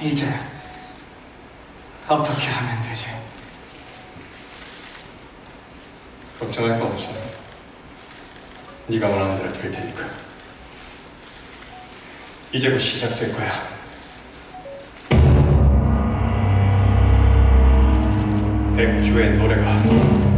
이제 어떻게 하면 되지? 걱정할 거 없어. 네가 원하는 대로 될 테니까. 이제 곧 시작될 거야. 백주의 노래가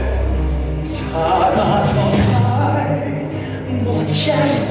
腹の前持ち歩いて